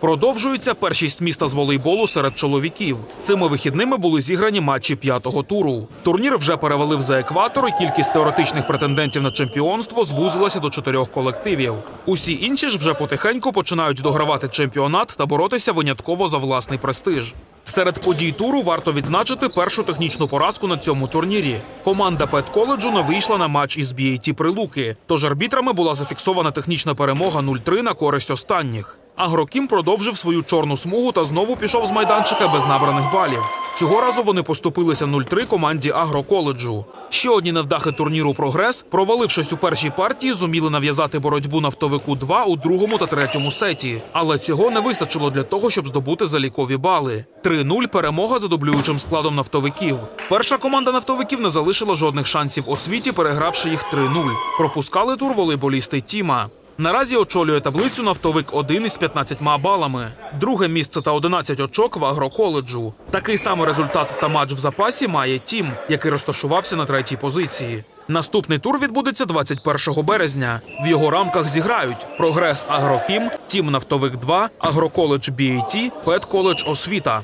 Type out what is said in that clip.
Продовжується першість міста з волейболу серед чоловіків. Цими вихідними були зіграні матчі п'ятого туру. Турнір вже перевалив за екватор, і кількість теоретичних претендентів на чемпіонство звузилася до чотирьох колективів. Усі інші ж вже потихеньку починають догравати чемпіонат та боротися винятково за власний престиж. Серед подій туру варто відзначити першу технічну поразку на цьому турнірі. Команда Петколеджу не вийшла на матч із BAT Прилуки, тож арбітрами була зафіксована технічна перемога 0-3 на користь останніх. Агрокім продовжив свою чорну смугу та знову пішов з майданчика без набраних балів. Цього разу вони поступилися 0-3 команді агроколеджу. Ще одні невдахи турніру Прогрес, провалившись у першій партії, зуміли нав'язати боротьбу нафтовику 2 у другому та третьому сеті. Але цього не вистачило для того, щоб здобути залікові бали. 3-0 перемога за дублюючим складом нафтовиків. Перша команда нафтовиків не залишила жодних шансів освіті, перегравши їх 3-0. Пропускали тур волейболісти Тіма. Наразі очолює таблицю нафтовик 1 із 15 балами. Друге місце та 11 очок в агроколеджу. Такий самий результат та матч в запасі має Тім, який розташувався на третій позиції. Наступний тур відбудеться 21 березня. В його рамках зіграють Прогрес Агрокім, Тім Нафтовик 2, Агроколедж BAT, Петколедж Освіта.